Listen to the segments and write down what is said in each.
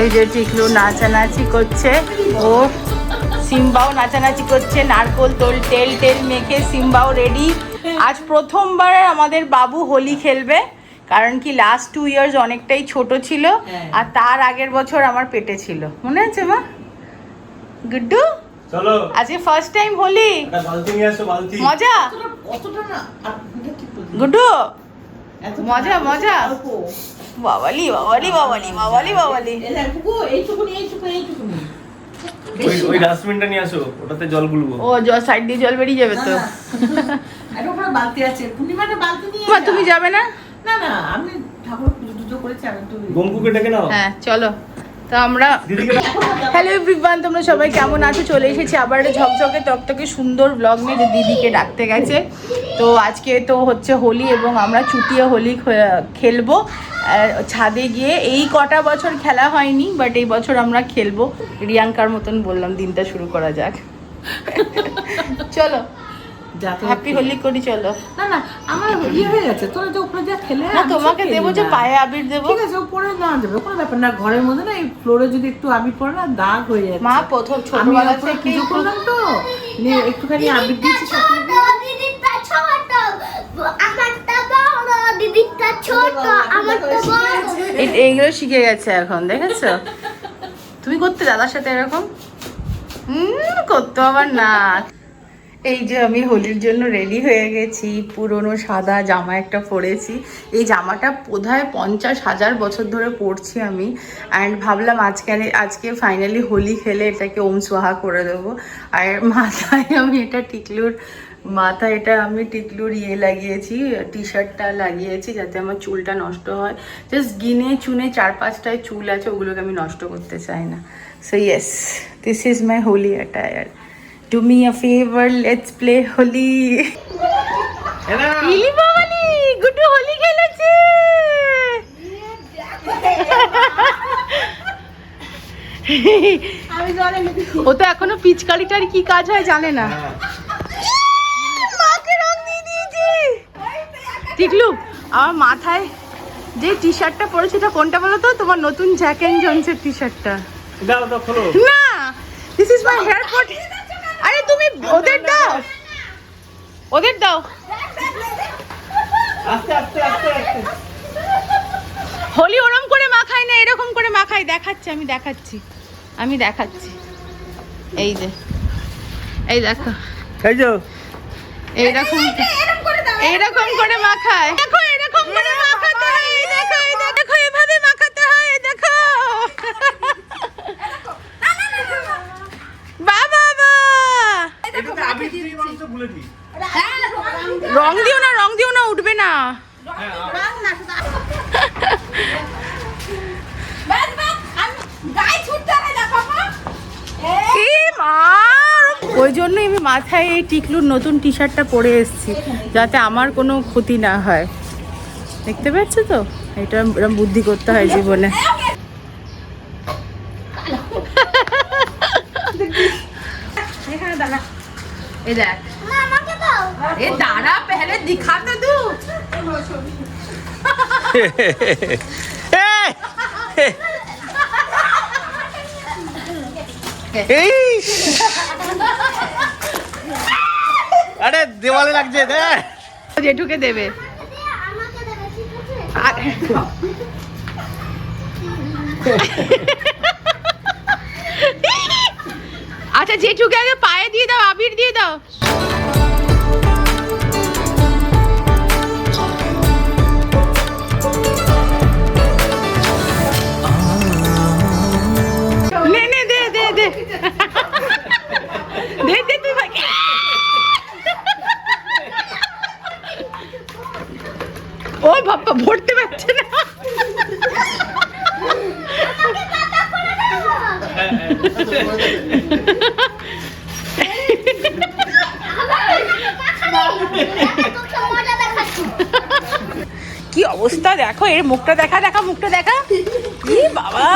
এই যে টিকলু নাচানাচি করছে ও সিম্বাও নাচানাচি করছে নারকোল তোল তেল টেল মেখে সিম্বাও রেডি আজ প্রথমবার আমাদের বাবু হোলি খেলবে কারণ কি লাস্ট টু ইয়ার্স অনেকটাই ছোট ছিল হ্যাঁ। আর তার আগের বছর আমার পেটে ছিল। মনে আছে মা? গুড্ডু? চলো। আজকে ফার্স্ট টাইম হোলি। মজা। গুড্ডু? মজা, মজা। বাবালি বাবালি বাবালি বাবালি বাবালি ওই ডাস্টবিনটা নিয়ে আসো ওটাতে জল গুলবো ও জল সাইড দিয়ে জল বেরিয়ে যাবে তো না, না। ওখানে বালতি আছে পূর্ণিমাটা বালতি নিয়ে তুমি যাবে না না না আমি ঠাকুর টুজো করেছি আমি তো ডেকে নাও হ্যাঁ চলো তো আমরা। হ্যালো এভরিওয়ান তোমরা সবাই কেমন আছো? চলে এসেছি আবার ঝকঝকে তকতকে সুন্দর ব্লগ নিয়ে দিদিকে ডাকতে গেছে। তো আজকে তো হচ্ছে হোলি এবং আমরা চুটিয়ে হোলি খেলব। ছাদে গিয়ে এই কটা বছর খেলা হয়নি বাট এই বছর আমরা খেলব। রিয়াঙ্কার মতন বললাম, দিনটা শুরু করা যাক। চলো। হ্যাপি হোলি করি চলো। না না আমার ইয়ে হয়ে গেছে তোরা যে উপরে যা খেলে না তোমাকে দেবো যে পায়ে আবির দেবো। ঠিক আছে উপরে না দেবে কোনো ব্যাপার না ঘরের মধ্যে না এই ফ্লোরে যদি একটু আবির পড়ে না দাগ হয়ে যাচ্ছে। মা প্রথম আমি ছোটবেলা থেকে পুজো করলাম তো একটুখানি আবির দিয়েছি সাথে দিদিটা ছোট আমারটা বড় দিদিটা ছোট আমারটা বড় এই- এইগুলো শিখে গেছে এখন দেখেছ? তুমি করতে দাদার সাথে এরকম? হুম করতো আবার না। এই যে আমি হোলির জন্য রেডি হয়ে গেছি, পুরনো সাদা জামা একটা পরেছি। এই জামাটা বোধহয় পঞ্চাশ হাজার বছর ধরে পরছি আমি। অ্যান্ড ভাবলাম আজকে আজকে ফাইনালি হোলি খেলে এটাকে ওম সোহা করে দেবো। আর মাথায় আমি এটা টিকলুর মাথায় এটা আমি টিকলুর ইয়ে লাগিয়েছি টি শার্টটা লাগিয়েছি যাতে আমার চুলটা নষ্ট হয়। জাস্ট গিনে চুনে চার পাঁচটায় চুল আছে, ওগুলোকে আমি নষ্ট করতে চাই না। So yes this is my Holi attire a favour let's play Holi এ না। ইলি বাবালি গুড্ডু হোলি খেলেছে। ও তো এখনও পিচকারিটার কি কাজ হয় জানে না। মাকে রং দিয়ে দিয়েছি। টিকলু আমার মাথায় যে টি শার্টটা পরেছে এটা কোনটা বলো তো? তোমার নতুন জ্যাক অ্যান্ড জোনসের টি শার্টটা না দিস ইজ মাই হেয়ার তুমি ওদের দাও। ওদের দাও। আস্তে আস্তে আস্তে আস্তে। হোলি ওরম করে মাখাই না এরকম করে মাখাই দেখাচ্ছি আমি দেখাচ্ছি। আমি দেখাচ্ছি। এই যে এই দেখো। এই যো। এইরকম এইরকম করে মাখায়। দেখো এরকম করে মাখাতে হয়। এই দেখো এই দেখো, এভাবে মাখাতে হয়। এই দেখো বাবা বা দিয়ে ভুলে দিই রং দিও না রং দিও না উঠবে না। হ্যাঁ ওই জন্যই আমি মাথায় এই টিকলুর নতুন টি শার্টটা পরে এসেছি যাতে আমার কোনো ক্ষতি না হয়। দেখতে পাচ্ছ তো? এটা এরম বুদ্ধি করতে হয় জীবনে এই দেখ মা আমাকে দাও এ দাঁড়া পেহলে দিখা তো আরে দেওয়ালে লাগছে দেখ জেঠুকে দেবে। আমাকে দেবে ঠিক আচ্ছা জেঠুকে আগে পায়ে দিয়ে দাও আবির দিয়ে দাও। কি অবস্থা? দেখো, এর মুখটা দেখা দেখা, মুখটা দেখা। কি বাবা!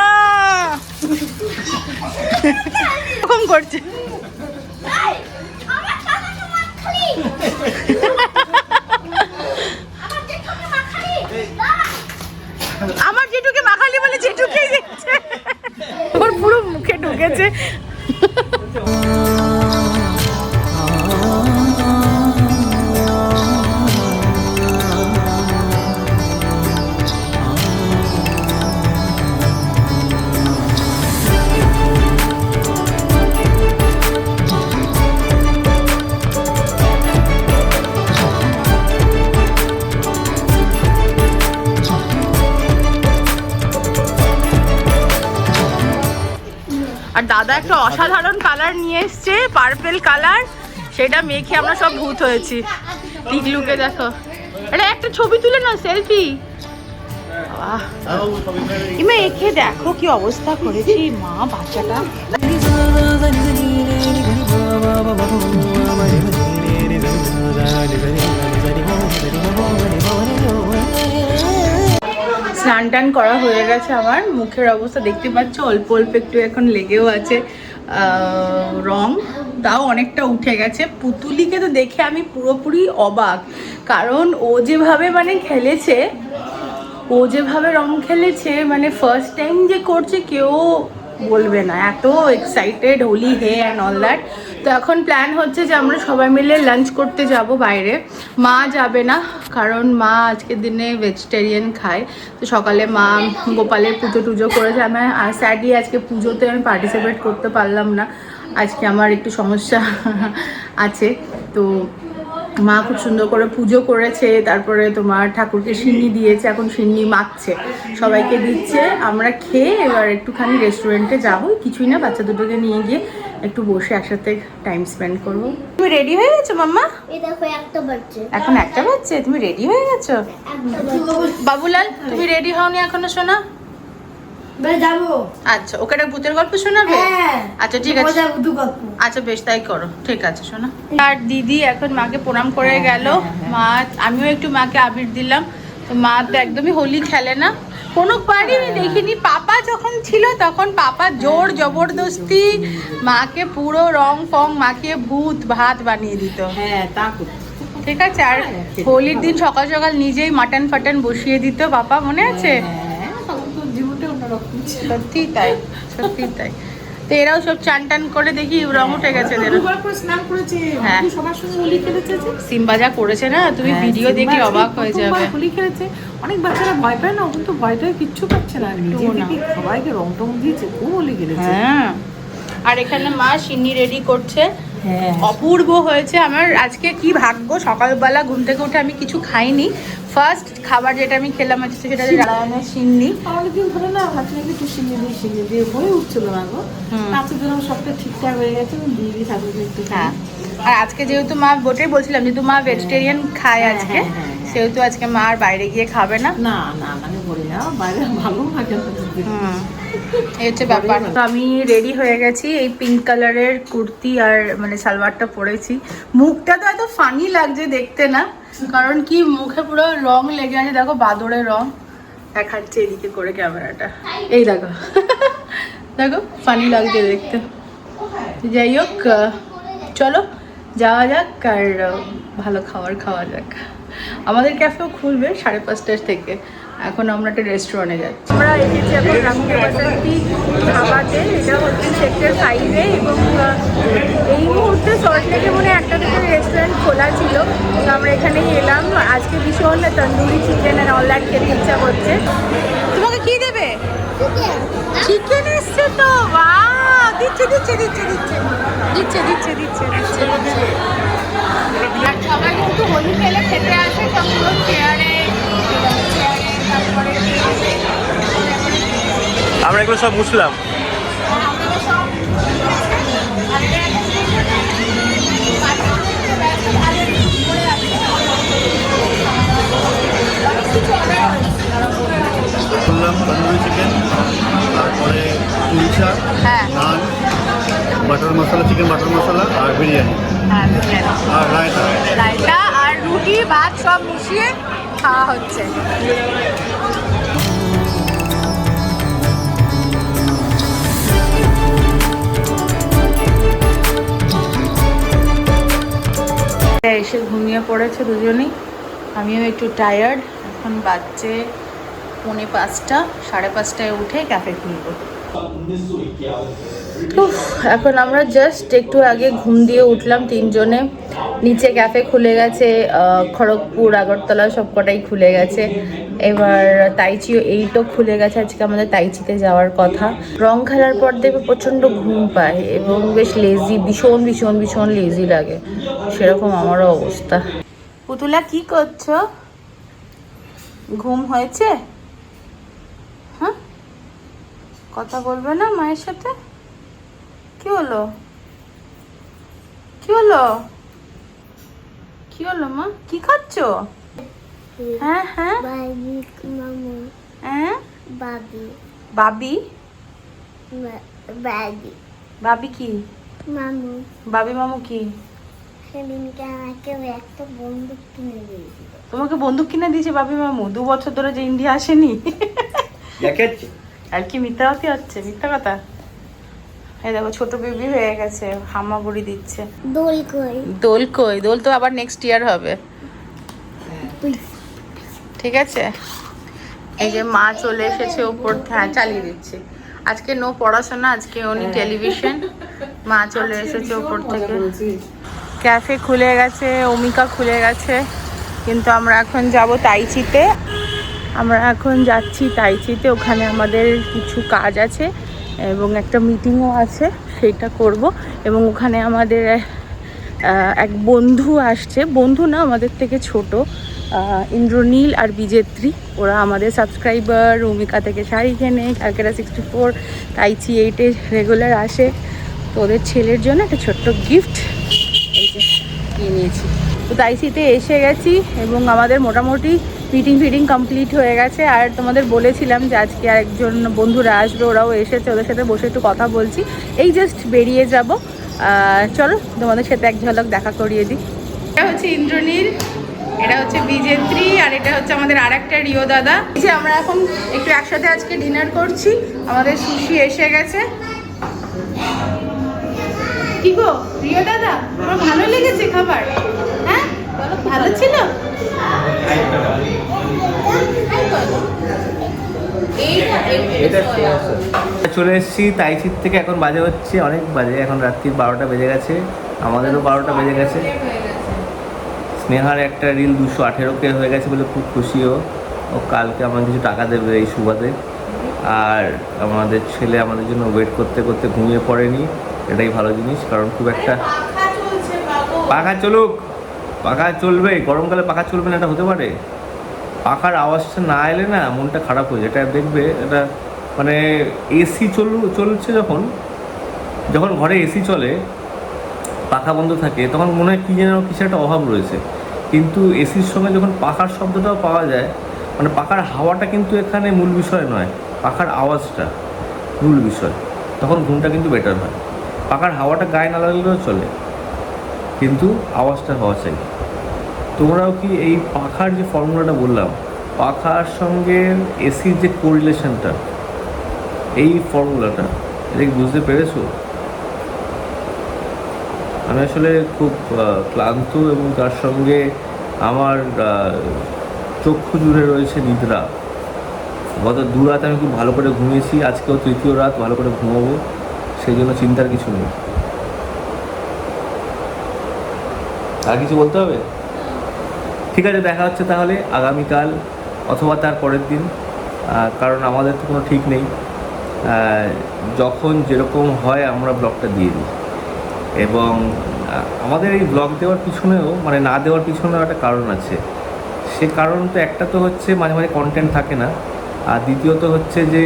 করছে। আমার জেঠুকে মাখালি বলে জেঠুকে ওর পুরো মুখে ঢুকেছে। দাদা একটা অসাধারণ কালার নিয়ে এসছে পার্পেল কালার সেটা মেখে আমরা সব ভূত হয়েছি। টিকলুকে দেখো। এটা একটা ছবি তুলে না সেলফি ইমা, একে দেখো কি অবস্থা করেছি। মা, বাচ্চাটা। স্নান টান করা হয়ে গেছে আমার। মুখের অবস্থা দেখতে পাচ্ছ, অল্প অল্প একটু এখন লেগেও আছে রং। তাও অনেকটা উঠে গেছে। পুতুলিকে তো দেখে আমি পুরোপুরি অবাক। কারণ ও যেভাবে মানে খেলেছে, ও যেভাবে রং খেলেছে মানে ফার্স্ট টাইম যে করছে, কেউ বলবে না। এত এক্সাইটেড হোলি হে অ্যান্ড অল দ্যাট তো এখন প্ল্যান হচ্ছে যে আমরা সবাই মিলে লাঞ্চ করতে যাব বাইরে। মা যাবে না, কারণ মা আজকের দিনে ভেজিটেরিয়ান খায়। তো সকালে মা গোপালের পুজো টুজো করেছে। আমি স্যাডলি আজকে পুজোতে আমি পার্টিসিপেট করতে পারলাম না। আজকে আমার একটু সমস্যা আছে। তো মা খুব সুন্দর করে পুজো করেছে। তারপরে তোমার ঠাকুরকে সিন্নি দিয়েছে। এখন সিন্নি মাখছে। সবাইকে দিচ্ছে। আমরা খেয়ে এবার একটুখানি রেস্টুরেন্টে যাব। কিছুই না, বাচ্চা দুটোকে নিয়ে গিয়ে একটু বসে একসাথে টাইম স্পেন্ড করব। তুমি রেডি হয়ে গেছো মাম্মা? এই একটা বাচ্চা এখন একটা বাজছে? তুমি রেডি হয়ে গেছো? বাবুলাল তুমি রেডি হওনি এখনও শোনা আচ্ছা ওকে একটা ভূতের গল্প শোনাবে? হ্যাঁ আচ্ছা ঠিক আছে। আচ্ছা বেশ তাই করো। ঠিক আছে শোনা আর দিদি এখন মাকে প্রণাম করে গেল। মা আমিও একটু মাকে আবির দিলাম। মা তো একদমই হোলি খেলে না। কোনো আমি দেখিনি। পাপা যখন ছিল তখন পাপা জোর জবরদস্তি মাকে পুরো রং ফং মাখিয়ে ভূত ভাত বানিয়ে দিত। হ্যাঁ তা ঠিক আছে? আর হোলির দিন সকাল সকাল নিজেই মাটন ফাটন বসিয়ে দিত পাপা মনে আছে? হ্যাঁ সত্যি তাই সত্যি তাই। তো এরাও সব চান টান করে দেখি রং উঠে গেছে হ্যাঁ। সিম্বা যা করেছে না তুমি হ্যাঁ, ভিডিও দেখে অবাক হয়ে যাবে। হোলি খেলেছে অনেক বাচ্চারা ভয় পায় না ও কিন্তু ভয় টয় কিচ্ছু পাচ্ছে না। সবাইকে রং টং দিয়েছে খুব হোলি খেলেছে। হ্যাঁ। আর এখানে মা সিন্নি রেডি করছে অপূর্ব হয়েছে আমার। আজকে কি ভাগ্য? সকালবেলা ঘুম থেকে উঠে আমি কিছু খাইনি। ফার্স্ট খাবার যেটা আমি খেলাম আজকে সেটা রায়নের সিন্নি। অনেকদিন ধরে না ভাবছি নাকি একটু সিন্নি দিয়ে সিন্নি দিয়ে বই উঠছিল না গো। আজকে দিলাম সবটা ঠিকঠাক হয়ে গেছে আমি দিয়ে দিই ঠাকুরকে একটু হ্যাঁ। আর আজকে যেহেতু মা বোটেই বলছিলাম যেহেতু মা ভেজিটেরিয়ান খায় হ্যাঁ, আজকে। হ্যাঁ, হ্যাঁ, হ্যাঁ। সেহেতু আজকে মা আর বাইরে গিয়ে খাবে না? না না না আমি বলি না বাইরে ভালো লাগে হুম। এই হচ্ছে ব্যাপার। তো আমি রেডি হয়ে গেছি এই পিঙ্ক কালারের কুর্তি আর মানে সালোয়ারটা পরেছি। মুখটা তো এত ফানি লাগছে দেখতে না কারণ কি মুখে পুরো রং লেগে আছে দেখো বাদরের রং। দেখাচ্ছে এদিকে করে ক্যামেরাটা। এই দেখো দেখো ফানি লাগছে দেখতে। যাই হোক চলো যাওয়া যাক আর ভালো খাবার খাওয়া যাক। আমাদের ক্যাফেও খুলবে সাড়ে পাঁচটার থেকে। এখন আমরা একটা রেস্টুরেন্টে যাচ্ছি। আমরা এসেছি এখন রামকে বাসান্তি খাওয়াতে এটা হচ্ছে সেক্টর ফাইভে এবং এই মুহূর্তে সল্টলেকে মনে হয় একটা দুটো রেস্টুরেন্ট খোলা ছিল। তো আমরা এখানেই এলাম। আজকে ভীষণ তন্দুরি চিকেন আর অল দ্যাট খেতে ইচ্ছা করছে। তোমাকে কি দেবে? চিকেন এসছে তো বাহ! দিচ্ছে দিচ্ছে দিচ্ছে দিচ্ছে। দিচ্ছে দিচ্ছে দিচ্ছে দিচ্ছে। সবাই কিন্তু হোলি খেলে খেতে আসে চেয়ারে তারপরে আমরা এগুলো সব মুছলাম। কিছু অর্ডার করলাম তন্দুরি চিকেন তারপরে কুলচা হ্যাঁ। Naan butter masala chicken butter masala আর বিরিয়ানি। হ্যাঁ বিরিয়ানি। আর রায়তা। রায়তা আর রুটি ভাত সব মিশিয়ে খাওয়া হচ্ছে। এসে ঘুমিয়ে পড়েছে দুজনেই। আমিও একটু টায়ার্ড এখন বাজছে পৌনে পাঁচটা, সাড়ে পাঁচটায় উঠে ক্যাফে খুলবো। এখন আমরা জাস্ট একটু আগে ঘুম দিয়ে উঠলাম তিনজনে। নিচে ক্যাফে খুলে গেছে খড়গপুর, আগরতলা সব কটাই খুলে গেছে। এবার তাইচিও এইটও খুলে গেছে, আজকে আমাদের তাইচিতে যাওয়ার কথা। রং খেলার পর দেখবে প্রচণ্ড ঘুম পায় এবং বেশ লেজি ভীষণ ভীষণ ভীষণ লেজি লাগে। সেরকম আমারও অবস্থা। পুতুলা কি করছ? ঘুম হয়েছে হ্যাঁ কথা বলবে না মায়ের সাথে? কি হলো? কি হলো? কি হলো মা? কি খাচ্ছ? হ্যাঁ হ্যাঁ। হ্যাঁ? বাবি। বাবি? বাবি। বাবি কি? মামু। বাবি মামু কি? সেদিনকে আমাকে একটা বন্দুক কিনে দিয়েছিল। তোমাকে বন্দুক কিনে দিয়েছে বাবি মামু? দু বছর ধরে যে ইন্ডিয়া আসেনি? দেখাচ্ছি আর কি মিথ্যা কথা হচ্ছে? মিথ্যা কথা? এই দেখো ছোট বেবি হয়ে গেছে হামাগুড়ি দিচ্ছে। দোল কই? দোল কই? দোল তো আবার নেক্সট ইয়ার হবে। ঠিক আছে? এই যে মা চলে এসেছে উপর হ্যাঁ চালিয়ে দিচ্ছি। আজকে নো পড়াশোনা আজকে উনি টেলিভিশন মা চলে এসেছে উপর থেকে। ক্যাফে খুলে গেছে অমিকা খুলে গেছে। কিন্তু আমরা এখন যাব তাইচিতে। আমরা এখন যাচ্ছি তাইচিতে, ওখানে আমাদের কিছু কাজ আছে এবং একটা মিটিংও আছে, সেইটা করব। এবং ওখানে আমাদের এক বন্ধু আসছে। বন্ধু না, আমাদের থেকে ছোট ইন্দ্রনীল আর বিজেত্রী। ওরা আমাদের সাবস্ক্রাইবার, রুমিকা থেকে শাড়ি কেনে ক্যালকাটা সিক্সটি ফোর তাইচি এইটে রেগুলার আসে। তো ওদের ছেলের জন্য একটা ছোট্ট গিফট এই যে নিয়ে নিয়েছি তো তাইচিতে এসে গেছি এবং আমাদের মোটামুটি মিটিং ফিটিং কমপ্লিট হয়ে গেছে। আর তোমাদের বলেছিলাম যে আজকে আর একজন বন্ধুরা আসবে, ওরাও এসেছে, ওদের সাথে বসে একটু কথা বলছি। এই জাস্ট বেরিয়ে যাব। চলো, তোমাদের সাথে এক ঝলক দেখা করিয়ে দিই। এটা হচ্ছে ইন্দ্রনীল, এটা হচ্ছে বিজেত্রী, আর এটা হচ্ছে আমাদের আর একটা রিও দাদা। যে আমরা এখন একটু একসাথে আজকে ডিনার করছি। আমাদের সুশি এসে গেছে। কি গো, রিও দাদা, তোমার ভালো লেগেছে খাবার? হ্যাঁ? বলো ভালো ছিল? চলে এসেছি তাইচির থেকে এখন বাজে হচ্ছে অনেক বাজে এখন রাত্রির বারোটা বেজে গেছে। আমাদেরও বারোটা বেজে গেছে। স্নেহার একটা রিল দুশো আঠেরো কে হয়ে গেছে বলে খুব খুশিও। ও কালকে আমাদের কিছু টাকা দেবে এই সুবাদে। আর আমাদের ছেলে আমাদের জন্য ওয়েট করতে করতে ঘুমিয়ে পড়েনি। এটাই ভালো জিনিস কারণ খুব একটা পাখা চলুক। পাখা চলবে গরমকালে পাখা চলবে না, এটা হতে পারে? পাখার আওয়াজটা না এলে না মনটা খারাপ হয়ে যায়। এটা দেখবে, এটা মানে এসি চল, চলছে যখন যখন ঘরে এসি চলে, পাখা বন্ধ থাকে, তখন মনে হয় কী যেন কিছু একটা অভাব রয়েছে। কিন্তু এসির সঙ্গে যখন পাখার শব্দটাও পাওয়া যায় মানে পাখার হাওয়াটা কিন্তু এখানে মূল বিষয় নয়, পাখার আওয়াজটা মূল বিষয়। তখন ঘুমটা কিন্তু বেটার হয়। পাখার হাওয়াটা গায়ে না লাগলেও চলে, কিন্তু আওয়াজটা হওয়া চাই। তোমরাও কি এই পাখার যে ফর্মুলাটা বললাম, পাখার সঙ্গে এসির যে কোরিলেশনটা এই ফর্মুলাটা এটা বুঝতে পেরেছ? আমি আসলে খুব ক্লান্ত এবং তার সঙ্গে আমার চক্ষু জুড়ে রয়েছে নিদ্রা। গত দু রাত আমি খুব ভালো করে ঘুমিয়েছি, আজকেও তৃতীয় রাত ভালো করে ঘুমাবো, সেই জন্য চিন্তার কিছু নেই। আর কিছু বলতে হবে? ঠিক আছে, দেখা হচ্ছে তাহলে আগামীকাল অথবা তার পরের দিন। কারণ আমাদের তো কোনো ঠিক নেই। যখন যেরকম হয় আমরা ব্লগটা দিয়ে দিই। এবং আমাদের এই ব্লগ দেওয়ার পিছনেও মানে না দেওয়ার পিছনেও একটা কারণ আছে। সে কারণ তো একটা তো হচ্ছে মাঝে মাঝে কন্টেন্ট থাকে না। আর দ্বিতীয়ত হচ্ছে যে,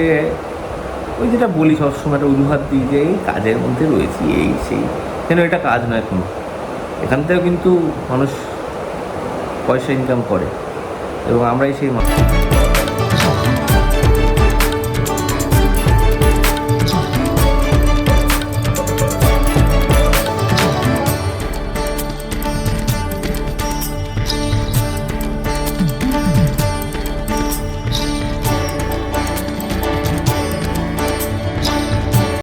ওই যেটা বলি সবসময়, একটা অজুহাত দিই যে, এই কাজের মধ্যে রয়েছি, এই, সেই। কেন এটা কাজ নয় কোনো? এখান থেকেও কিন্তু মানুষ পয়সা ইনকাম করে। এবং আমরাই সেই মানুষ।